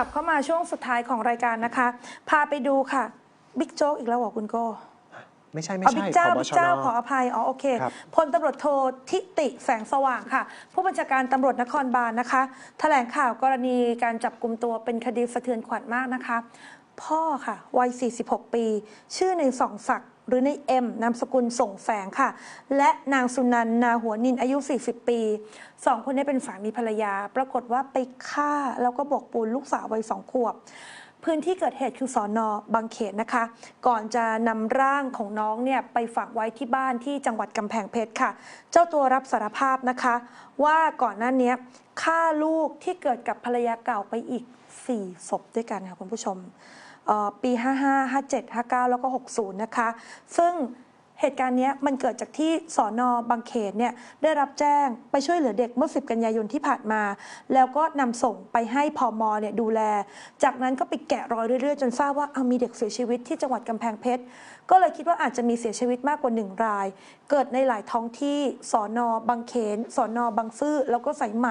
ลับเข้ามาช่วงสุดท้ายของรายการนะคะ พาไปดูค่ะบิ๊กโจ๊กอีกแล้วเหรอคุณโก้ไม่ใช่ไม่อ๋อใช่บิ๊กเจ้าผบบิ๊กชเจ้านขออภัยอ๋อโอเคครับพลตำรวจโททิติแสงสว่างค่ะ ผู้บัญชาการตำรวจนครบาลนะคะ แถลงข่าวกรณีการจับกลุ่มตัวเป็นคดีสะเทือนขวัญมากนะคะ พ่อค่ะ วัย 46 ปี ชื่อในสองศักดิ์ หรือในเอ็มนามสกุลส่งแฝงค่ะ และนางสุนันท์นาหัวนินอายุ 40 ปีสองคนนี้เป็นสามีภรรยา ปรากฏว่าไปฆ่าแล้วก็บอกปูนลูกสาววัยสองขวบพื้นที่เกิดเหตุคือสอนอบางเขนนะคะ ก่อนจะนำร่างของน้องเนี่ยไปฝากไว้ที่บ้านที่จังหวัดกำแพงเพชรค่ะ เจ้าตัวรับสารภาพนะคะ ว่าก่อนหน้านี้ฆ่าลูกที่เกิดกับภรรยาเก่าไปอีก 4 ศพด้วยกันค่ะคุณผู้ชม ปี 55 57 59 แล้วก็ 60 นะคะ ซึ่งเหตุการณ์นี้มันเกิดจากที่สอนอบางเขนเนี่ยได้รับแจ้งไปช่วยเหลือเด็กเมื่อ 10 กันยายนที่ผ่านมา แล้วก็นำส่งไปให้พอมเนี่ยดูแล จากนั้นก็ไปแกะรอยเรื่อยๆ จนทราบว่าเอามีเด็กเสียชีวิตที่จังหวัดกำแพงเพชร ก็เลยคิดว่าอาจจะมีเสียชีวิตมากกว่าหนึ่งราย เกิดในหลายท้องที่สอนอบางเขนสอนอบางซื่อแล้วก็สายไหม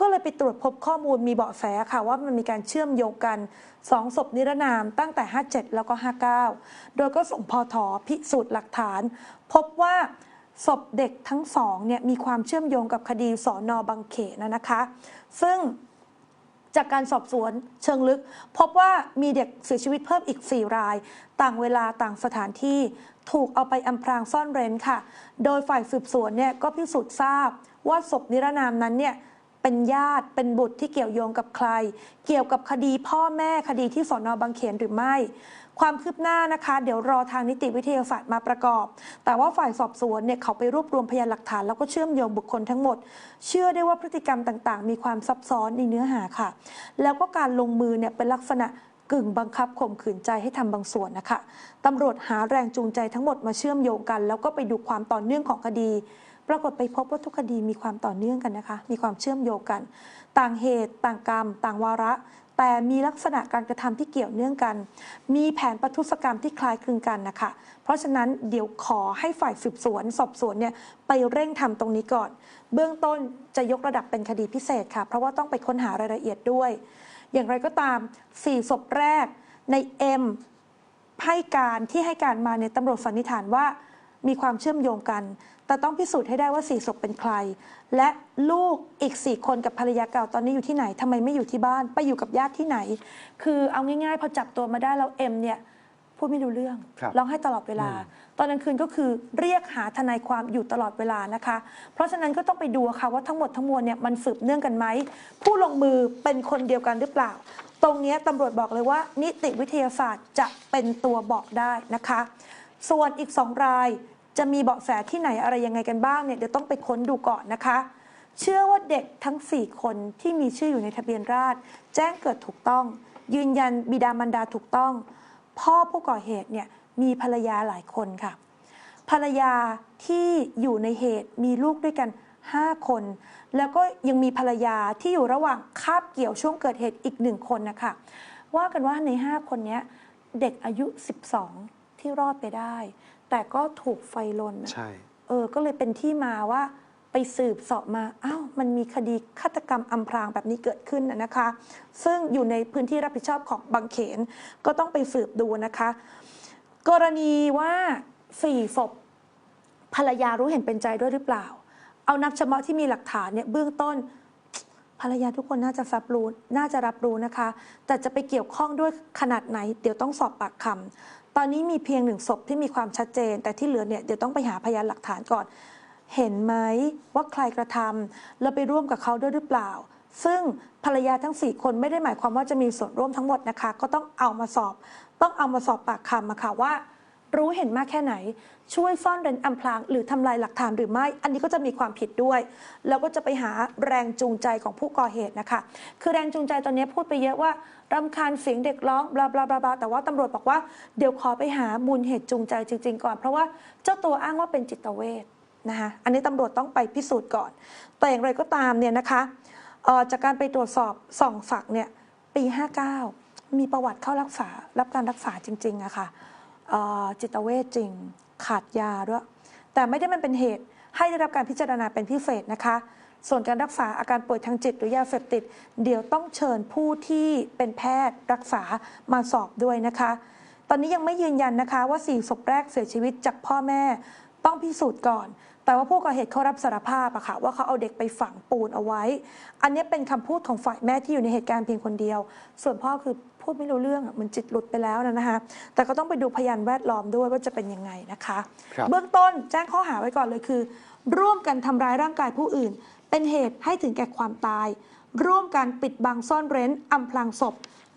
ก็เลยไปตรวจพบข้อมูลมีเบาะแสค่ะว่ามันมีการเชื่อมโยงกันสองศพนิรนามตั้งแต่ 57 แล้วก็ 59 โดยก็ส่งพอถอพิสูจน์หลักฐาน พบว่าศพเด็กทั้งสองเนี่ยมีความเชื่อมโยงกับคดีสอนอบางเขนนะคะ ซึ่ง จากการสอบสวนเชิงลึก พบว่ามีเด็กเสียชีวิตเพิ่มอีก 4 ราย ต่างเวลาต่างสถานที่ถูกเอาไปอำพรางซ่อนเร้นค่ะ โดยฝ่ายสืบสวนเนี่ยก็พิสูจน์ทราบว่าศพนิรนามนั้นเนี่ยเป็นญาติเป็นบุตรที่เกี่ยวโยงกับใคร เกี่ยวกับคดีพ่อแม่คดีที่สอนอบางเขนหรือไม่ ความคืบหน้านะคะ เดี๋ยวรอทางนิติวิทยาศาสตร์มาประกอบ แต่ว่าฝ่ายสอบสวนเนี่ยเขาไปรวบรวมพยานหลักฐาน แล้วก็เชื่อมโยงบุคคลทั้งหมด เชื่อได้ว่าพฤติกรรมต่างๆ มีความซับซ้อนในเนื้อหาค่ะ แล้วก็การลงมือเนี่ยเป็นลักษณะกึ่งบังคับข่มขืนใจให้ทำบางส่วนนะคะตำรวจหาแรงจูงใจทั้งหมดมาเชื่อมโยงกัน แล้วก็ไปดูความต่อเนื่องของคดี ปรากฏไปพบว่าทุกคดีมีความต่อเนื่องกันนะคะ มีความเชื่อมโยงกัน ต่างเหตุ ต่างกรรม ต่างวาระ แต่มีลักษณะการกระทำที่เกี่ยวเนื่องกัน มีแผนประทุษกรรมที่คล้ายคลึงกันนะคะ เพราะฉะนั้นเดี๋ยวขอให้ฝ่ายสืบสวน สอบสวนเนี่ยไปเร่งทำตรงนี้ก่อน เบื้องต้นจะยกระดับเป็นคดีพิเศษค่ะ เพราะว่าต้องไปค้นหารายละเอียดด้วย อย่างไรก็ตาม 4 ศพแรกในเอ็มให้การที่ให้การมาเนี่ยตำรวจสันนิษฐานว่า มีความเชื่อมโยงกัน แต่ต้องพิสูจน์ให้ได้ว่าสี่ศพเป็นใคร และลูกอีกสี่คนกับภรรยาเก่าตอนนี้อยู่ที่ไหนทำไมไม่อยู่ที่บ้าน ไปอยู่กับญาติที่ไหน คือเอาง่ายๆ พอจับตัวมาได้แล้วเอ็มเนี่ยพูดไม่รู้เรื่องครับร้องไห้ตลอดเวลา ตอนกลางคืนก็คือเรียกหาทนายความอยู่ตลอดเวลานะคะ เพราะฉะนั้นก็ต้องไปดูค่ะว่าทั้งหมดทั้งมวลเนี่ยมันสืบเนื่องกันไหม ผู้ลงมือเป็นคนเดียวกันหรือเปล่า ตรงเนี้ยตำรวจบอกเลยว่า นิติวิทยาศาสตร์จะเป็นตัวบอกได้นะคะ ส่วนอีกสองรายจะมีเบาะแสที่ไหนอะไรยังไงกันบ้างเนี่ยเดี๋ยวต้องไปค้นดูก่อนนะคะ เชื่อว่าเด็กทั้ง 4 คนที่มีชื่ออยู่ในทะเบียนราษฎรแจ้งเกิดถูกต้อง ยืนยันบิดามารดาถูกต้อง พ่อผู้ก่อเหตุเนี่ยมีภรรยาหลายคนค่ะ ภรรยาที่อยู่ในเหตุมีลูกด้วยกัน 5 คน แล้วก็ยังมีภรรยาที่อยู่ระหว่างคาบเกี่ยวช่วงเกิดเหตุอีกหนึ่งคนนะคะว่ากันว่าใน 5 คนนี้เด็กอายุ 12 ที่รอดไปได้ แต่ก็ถูกไฟลนใช่ เออ ก็เลยเป็นที่มาว่าไปสืบเสอบมาอ้าวมันมีคดีฆาตกรรมอำพรางแบบนี้เกิดขึ้นนะนะคะ ซึ่งอยู่ในพื้นที่รับผิดชอบของบางเขน ก็ต้องไปสืบดูนะคะ กรณีว่าสี่ศพภรรยารู้เห็นเป็นใจด้วยหรือเปล่า เอานับเฉพาะที่มีหลักฐานเนี่ยเบื้องต้น ภรรยาทุกคนน่าจะรับรู้น่าจะรับรู้นะคะ แต่จะไปเกี่ยวข้องด้วยขนาดไหน เดี๋ยวต้องสอบปากคำตอนนี้มีเพียงหนึ่งศพที่มีความชัดเจน แต่ที่เหลือเนี่ยเดี๋ยวต้องไปหาพยานหลักฐานก่อน เห็นไหมว่าใครกระทำแล้วไปร่วมกับเขาด้วยหรือเปล่า ซึ่งภรรยาทั้ง 4 คนไม่ได้หมายความว่าจะมีส่วนร่วมทั้งหมดนะคะ ก็ต้องเอามาสอบ ต้องเอามาสอบปากคำมาค่ะว่า รู้เห็นมากแค่ไหน ช่วยซ่อนเร้นอำพราง หรือทำลายหลักฐานหรือไม่ อันนี้ก็จะมีความผิดด้วย แล้วก็จะไปหาแรงจูงใจของผู้ก่อเหตุนะคะ คือแรงจูงใจตอนนี้พูดไปเยอะว่ารำคาญเสียงเด็กร้อง บลาบลาบลาบลาแต่ว่าตำรวจบอกว่าเดี๋ยวขอไปหามูลเหตุจูงใจจริง ๆ ก่อน เพราะว่าเจ้าตัวอ้างว่าเป็นจิตเวชนะคะอันนี้ตำรวจต้องไปพิสูจน์ก่อน แต่อย่างไรก็ตามเนี่ยนะคะออจากการไปตรวจสอบส่องฝักเนี่ยปี 59 มีประวัติเข้ารักษารับการรักษาจริงๆอะค่ะเอ่อ จิตเวชจริง ขาดยาด้วย แต่ไม่ได้มันเป็นเหตุให้ได้รับการพิจารณาเป็นพิเศษนะคะ ส่วนการรักษาอาการป่วยทางจิตหรือยาเสพติด เดี๋ยวต้องเชิญผู้ที่เป็นแพทย์รักษามาสอบด้วยนะคะ ตอนนี้ยังไม่ยืนยันนะคะว่าสี่ศพแรกเสียชีวิตจากพ่อแม่ต้องพิสูจน์ก่อน แต่ว่าผู้ก่อเหตุเขารับสารภาพอะค่ะว่าเขาเอาเด็กไปฝังปูนเอาไว้ อันนี้เป็นคำพูดของฝ่ายแม่ที่อยู่ในเหตุการณ์เพียงคนเดียว ส่วนพ่อคือ พูดไม่รู้เรื่องอะเหมันจิตหลุดไปแล้วนะนะคะ แต่ก็ต้องไปดูพยานแวดล้อมด้วยว่าจะเป็นยังไงนะคะครับเบื้องต้นแจ้งข้อหาไว้ก่อนเลยคือ ร่วมกันทำร้ายร่างกายผู้อื่น เป็นเหตุให้ถึงแก่ความตาย ร่วมกันปิดบังซ่อนเร้นอำพรางศพ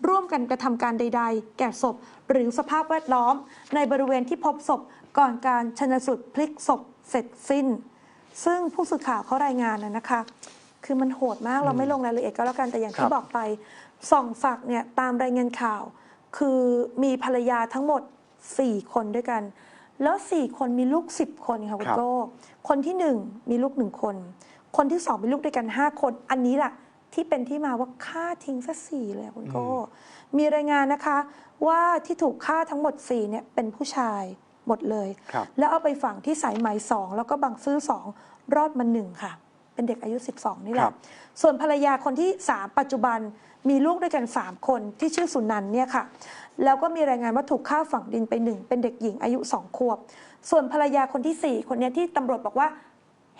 ร่วมกันกระทำการใด ๆ แก่ศพ หรือสภาพแวดล้อม ในบริเวณที่พบศพก่อนการชนสูตรพลิกศพเสร็จสิ้น ซึ่งผู้สื่อข่าวเขารายงานนะนะคะ คือมันโหดมากเราไม่ลงรายละเอียดก็แล้วกันแต่อย่างคที่รับบอกไปส่องฝักเนี่ยตามรายงานข่าว คือมีภรรยาทั้งหมด 4 คนด้วยกัน แล้ว 4 คนมีลูก 10 คนค่ะคุคณรับโก้คนที่ 1 มีลูกหนึ่งคน คนที่ 2 มีลูกด้วยกัน 5 คน อันนี้แหละที่เป็นที่มาว่าฆ่าทิ้งซะสี่เลยอะคุณโก้มีรายงานนะคะว่าที่ถูกฆ่าทั้งหมด4เนี่ยเป็นผู้ชายหมดเลยครับแล้วเอาไปฝังที่สายไหมสองแล้วก็บางซื่อสองรอดมาหนึ่งค่ะ เป็นเด็กอายุ 12 นี่แหครัละ บ ส่วนภรรยาคนที่ 3 ปัจจุบันมีลูกด้วยกัน 3 คนที่ชื่อสุนันท์เนี่ยค่ะ แล้วก็มีรายงานว่าถูกฆ่าฝังดินไปหนึ่งเป็นเด็กหญิงอายุ 2 ขวบ ส่วนภรรยาคนทีสี่ 4 คนเนี้ยที่ตำรวจบอกว่า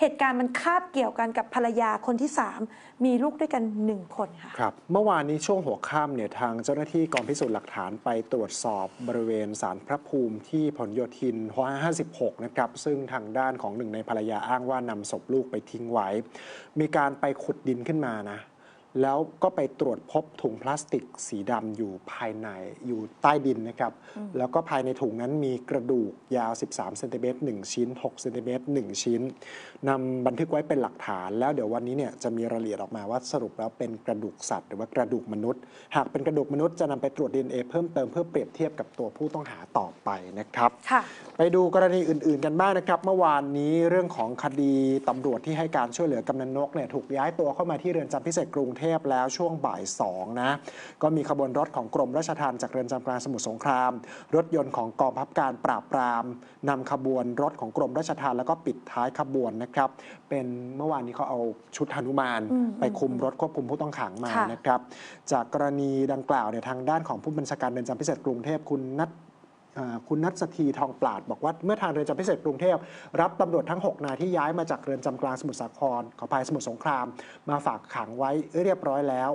เหตุการณ์มันคาบเกี่ยวกันกับภรรยาคนที่ 3 มีลูกด้วยกัน 1 คนค่ะ ครับ เมื่อวานนี้ช่วงหัวค่ำเนี่ยทางเจ้าหน้าที่กองพิสูจน์หลักฐานไปตรวจสอบบริเวณสารพระภูมิที่ผลโยธิน56 นะครับ ซึ่งทางด้านของหนึ่งในภรรยาอ้างว่านำศพลูกไปทิ้งไว้ มีการไปขุดดินขึ้นมานะ แล้วก็ไปตรวจพบถุงพลาสติกสีดำอยู่ภายในอยู่ใต้ดินนะครับ แล้วก็ภายในถุงนั้นมีกระดูกยาว 13เซนติเมตร1ชิ้น6เซนติเมตร1ชิ้นนำบันทึกไว้เป็นหลักฐาน แล้วเดี๋ยววันนี้เนี่ยจะมีรายละเอียดออกมาว่าสรุปแล้วเป็นกระดูกสัตว์ หรือว่ากระดูกมนุษย์ หากเป็นกระดูกมนุษย์จะนำไปตรวจ DNA เพิ่มเติมเพื่อเปรียบเทียบกับตัวผู้ต้องหาต่อไปนะครับค่ะไปดูกรณีอื่น ๆ กันบ้างนะครับ เมื่อวานนี้เรื่องของคดีตำรวจที่ให้การช่วยเหลือกำนันนกเนี่ยถูกย้ายตัวเข้ามาที่เรือนจำพิเศษกรุงเทพแล้วช่วงบ่ายสองนะก็มีขบวนรถของกรมราชทัณฑ์จากเรือนจำกลางสมุทรสงคราม รถยนต์ของกองบังคับการปราบปรามนำขบวนรถของกรมราชทัณฑ์แล้วก็ปิดท้ายขบวนนะครับ เป็นเมื่อวานนี้เขาเอาชุดหนุมานอืมไปคุมรถควบคุมผู้ต้องขังมาค่ะนะครับ จากกรณีดังกล่าวเนี่ยทางด้านของผู้บัญชาการเรือนจำพิเศษกรุงเทพคุณนัทอ่า คุณนัทสถีทองปราดบอกว่าเมื่อทางเรือนจำพิเศษกรุงเทพรับตำรวจทั้ง 6 นายที่ย้ายมาจากเรือนจำกลางสมุทรสาครขอภายสมุทรสงคราม มาฝากขังไว้เรียบร้อยแล้ว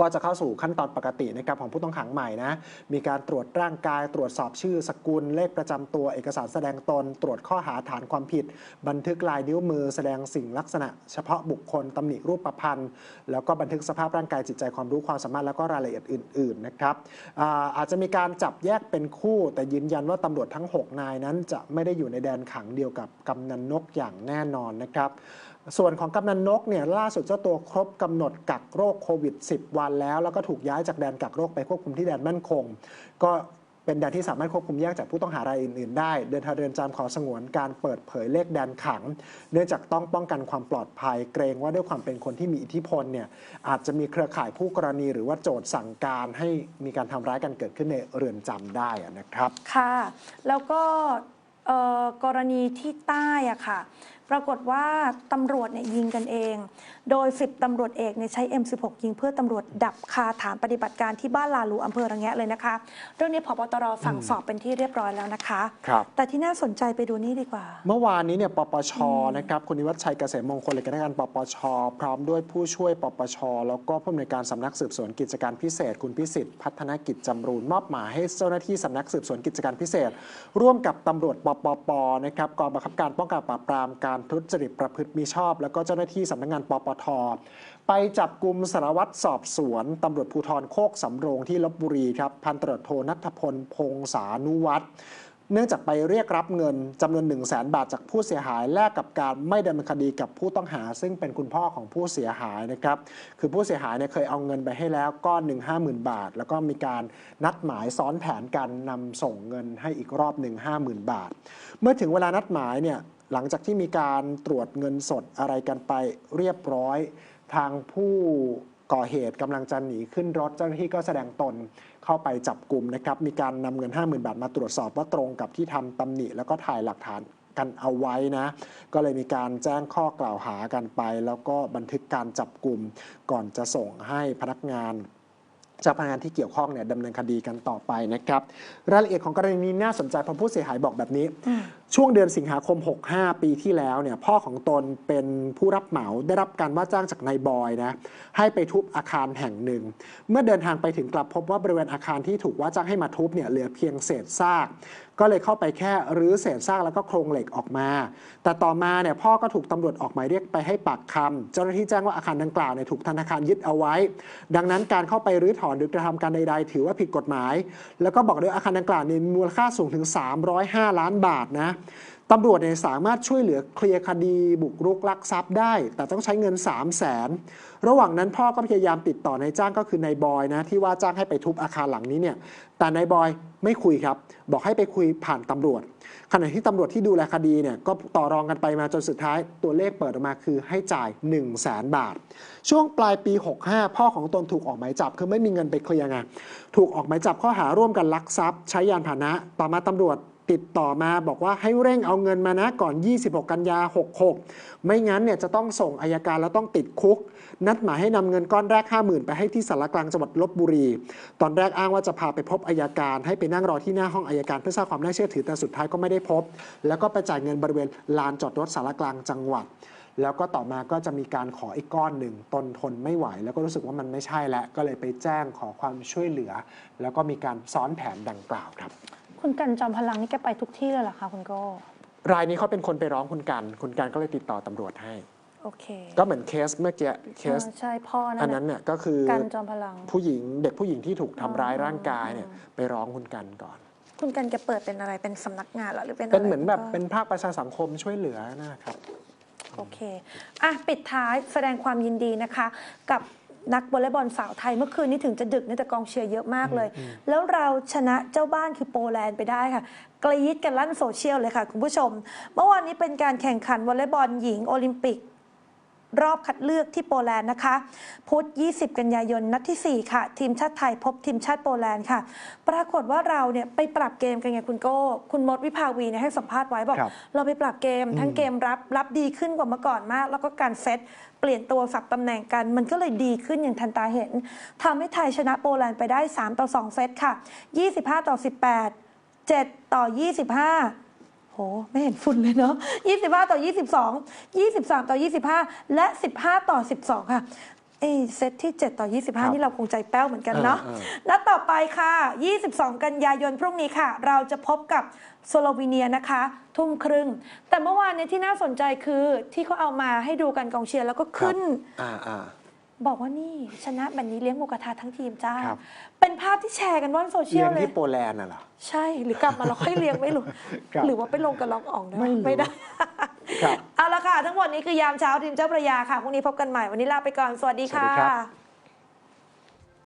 ก็จะเข้าสู่ขั้นตอนปกตินะครับของผู้ต้องขังใหม่นะ มีการตรวจร่างกาย ตรวจสอบชื่อสกุล เลขประจำตัว เอกสารแสดงตน ตรวจข้อหาฐานความผิด บันทึกลายนิ้วมือ แสดงสิ่งลักษณะ เฉพาะบุคคลตำหนิรูปประพันธ์ แล้วก็บันทึกสภาพร่างกายจิตใจความรู้ความสามารถแล้วก็รายละเอียดอื่นๆนะครับอาอาจจะมีการจับแยกเป็นคู่ แต่ยืนยันว่าตำรวจทั้ง 6 นายนั้น จะไม่ได้อยู่ในแดนขังเดียวกับกำนันนกอย่างแน่นอนนะครับ ส่วนของกำนันนกเนี่ยล่าสุดเจ้าตัวครบกำหนดกักโรคโควิด 10 วันแล้ว แล้วก็ถูกย้ายจากแดนกักโรคไปควบคุมที่แดนมั่นคง ก็เป็นแดนที่สามารถควบคุมแยกจากผู้ต้องหารายอื่นๆได้ เดินทางเรือนจำขอสงวนการเปิดเผยเลขแดนขัง เนื่องจากต้องป้องกันความปลอดภัย เกรงว่าด้วยความเป็นคนที่มีอิทธิพลเนี่ยอาจจะมีเครือข่ายผู้กรณี หรือว่าโจทย์สั่งการให้มีการทำร้ายกันเกิดขึ้นในเรือนจำได้นะครับ ค่ะ แล้วก็เอ่อกรณีที่ใต้อะค่ะ ปรากฏว่าตำรวจเนี่ยยิงกันเอง โดย 10ตำรวจเอกเนี่ยใช้ M16 ยิงเพื่อตำรวจดับคาฐานปฏิบัติการที่บ้านลาลูอำเภอระแงะเลยนะคะ เรื่องนี้พบตรสั่งสอบเป็นที่เรียบร้อยแล้วนะคะ ครับ แต่ที่น่าสนใจไปดูนี่ดีกว่า เมื่อวานนี้เนี่ยปปชนะครับคุณนิวัฒน์ชัยเกษมมงคลเลขาธิการปปช พร้อมด้วยผู้ช่วยปปช แล้วก็ผู้อำนวยการสำนักสืบสวนกิจการพิเศษ คุณพิสิทธิ์พัฒนกิจจำรูนมอบหมายให้เจ้าหน้าที่สำนักสืบสวนกิจการพิเศษ ร่วมกับตำรวจปปปนะครับกองบังคับการป้องกันปราบปรามการทุจริตประพฤติมิชอบ แล้วก็เจ้าหน้าที่สำนักงานปปท ไปจับกลุ่มสารวัตรสอบสวนตำรวจภูธรโคกสำโรงที่ลบบุรีครับพันตรวจโทนัทพลพงษานุวัฒน์เนื่องจากไปเรียกรับเงินจำนวน 1 0 0 0 0แบาทจากผู้เสียหายแลกกับการไม่ดำเนินคดีกับผู้ต้องหา ซึ่งเป็นคุณพ่อของผู้เสียหายนะครับคือผู้เสียหายเนี่ยเคยเอาเงินไปให้แล้วก้อนหนึ่งห้าหมื่นบาท แล้วก็มีการนัดหมายซ้อนแผนกันนำส่งเงินให้อีกรอบหนึ่งห้าหมื่นบาท เมื่อถึงเวลานัดหมายเนี่ย หลังจากที่มีการตรวจเงินสดอะไรกันไปเรียบร้อย ทางผู้ก่อเหตุกำลังจะหนีขึ้นรถเจ้าหน้าที่ก็แสดงตนเข้าไปจับกลุ่มนะครับ มีการนำเงิน 50,000 บาทมาตรวจสอบว่าตรงกับที่ทำตำหนิ แล้วก็ถ่ายหลักฐานกันเอาไว้นะ ก็เลยมีการแจ้งข้อกล่าวหากันไป แล้วก็บันทึกการจับกลุ่มก่อนจะส่งให้พนักงานเจ้าพนักงานที่เกี่ยวข้องเนี่ยดำเนินคดีกันต่อไปนะครับ รายละเอียดของกรณีนี้น่าสนใจเพราะผู้เสียหายบอกแบบนี้ ช่วงเดือนสิงหาคม 65 ปีที่แล้วเนี่ยพ่อของตนเป็นผู้รับเหมาได้รับการว่าจ้างจากนายบอยนะให้ไปทุบอาคารแห่งหนึ่ง เมื่อเดินทางไปถึงกลับพบว่าบริเวณอาคารที่ถูกว่าจ้างให้มาทุบเนี่ยเหลือเพียงเศษซาก ก็เลยเข้าไปแค่รื้อเศษซากแล้วก็โครงเหล็กออกมา แต่ต่อมาเนี่ยพ่อก็ถูกตำรวจออกหมายเรียกไปให้ปากคำเจ้าหน้าที่แจ้งว่าอาคารดังกล่าวเนี่ยถูกธนาคารยึดเอาไว้ ดังนั้นการเข้าไปรื้อถอนหรือกระทำการใดๆ ถือว่าผิดกฎหมาย แล้วก็บอกด้วยอาคารดังกล่าวเนี่ยมีมูลค่าสูงถึง 305 ล้านบาทนะตำรวจเนี่ยสามารถช่วยเหลือเคลียร์คดี บุกรุกลักทรัพย์ได้ แต่ต้องใช้เงิน 3 0 0แสนระหว่างนั้นพ่อก็พยายามติดต่อนายจ้างก็คือนายบอยนะที่ว่าจ้างให้ไปทุบอาคารหลังนี้เนี่ยแต่นายบอยไม่คุยครับ บอกให้ไปคุยผ่านตำรวจ ขณะที่ตำรวจที่ดูแลคดีเนี่ยก็ต่อรองกันไปมาจนสุดท้าย ตัวเลขเปิดออกมาคือให้จ่าย 1 0 0 0 0แสนบาท ช่วงปลายปี 65 พ่อของตนถูกออกหมายจับ คือไม่มีเงินไปเคลียร์ไงถูกออกหมายจับข้อหาร่วมกันลักทรัพย์ ใช้ยานพาหนะ ต่อมาตำรวจ ติดต่อมาบอกว่าให้เร่งเอาเงินมานะก่อน 26 กันยา 66 ไม่งั้นเนี่ยจะต้องส่งอายการแล้วต้องติดคุก นัดหมายให้นำเงินก้อนแรก 50,000 ไปให้ที่สารกลางจังหวัดลบบุรี ตอนแรกอ้างว่าจะพาไปพบอายการ ให้ไปนั่งรอที่หน้าห้องอายการเพื่อสร้างความน่าเชื่อถือแต่สุดท้ายก็ไม่ได้พบ แล้วก็ไปจ่ายเงินบริเวณลานจอดรถสารกลางจังหวัดแล้วก็ต่อมาก็จะมีการขออีกก้อนหนึ่งตนทนไม่ไหว แล้วก็รู้สึกว่ามันไม่ใช่แล้วก็เลยไปแจ้งขอความช่วยเหลือ แล้วก็มีการซ้อนแผนดังกล่าวครับ คุณกันจอมพลังนี่แกไปทุกที่เลยเหรอคะคุณโก้รายนี้เขาเป็นคนไปร้องคุณกัน คุณกันก็เลยติดต่อตำรวจให้ โอเคก็เหมือนเคสเมื่อกี้เคสเออใช่พ่อนั่อันนนั้นน่ะเนี่ยก็คือกันจอมพลัง ผู้หญิงเด็กผู้หญิงที่ถูกทำร้ายอ๋อร่างกายเนี่ยไปร้องคุณกันก่อน คุณกันแกเปิดเป็นอะไรเป็นสำนักงานเหรอหรือเป็นเป็นเหมือนแบบะไรเป็นภาคประชาสังคมช่วยเหลือนะครับ โอเคอะปิดท้ายแสดงความยินดีนะคะ กับ นักวอลเลย์บอลสาวไทยเมื่อคืนนี้ถึงจะดึกเนี่ยแต่กองเชียร์เยอะมากเลย แล้วเราชนะเจ้าบ้านคือโปแลนด์ไปได้ค่ะ กรี๊ดกันลั่นโซเชียลเลยค่ะ คุณผู้ชม เมื่อวานนี้เป็นการแข่งขันวอลเลย์บอลหญิงโอลิมปิก รอบคัดเลือกที่โปแลนด์นะคะพุธ 20 กันยายนนัดที่ 4 ค่ะ ทีมชาติไทยพบทีมชาติโปแลนด์ค่ะ ปรากฏว่าเราเนี่ยไปปรับเกมกันไงคุณโก้ คุณมดวิภาวีเนี่ยให้สัมภาษณ์ไว้บอกครับเราไปปรับเกมทั้งเกมรับรับดีขึ้นกว่าเมื่อก่อนมาก แล้วก็การเซตเปลี่ยนตัวสับตำแหน่งกัน มันก็เลยดีขึ้นอย่างทันตาเห็นทำให้ไทยชนะโปแลนด์ไปได้ 3 ต่อ 2 เซตค่ะ 25 ต่อ 18 7 ต่อ 25โหไม่เห็นฝุ่นเลยเนาะ25 ต่อ 22 23 ต่อ 25 และ 15 ต่อ 12 ค่ะเอยเซตที่ 7 ต่อครับ25 นี่เราคงใจแป้วเหมือนกันเนาะเออเออนัดต่อไปค่ะ 22 กันยายนพรุ่งนี้ค่ะ เราจะพบกับสโลวีเนียนะคะ ทุ่มครึ่ง แต่เมื่อวานเนี้ที่น่าสนใจคือที่เขาเอามาให้ดูกันกองเชียร์แล้วก็ขึ้นอ่าอ่า บอกว่านี่ชนะแบบนี้เลี้ยงหมูกระทะทั้งทีมจ้า ครับ เป็นภาพที่แชร์กันว่อนโซเชีเรียยลนเลย ที่โปแลนด์น่ะเหรอ ใช่หรือกลับมาเราค่อยเลี้ยงไม่รู้ ครับหรือว่าไปลงกับลองอ่องได้ไม่รู้ไม่ได้ ครับเอาละค่ะ ทั้งหมดนี้คือยามเช้าทีมเจ้าพระยาค่ะพรุ่งนี้พบกันใหม่วันนี้ลาไปก่อน สวัสดีสวัสดีค่ะครับ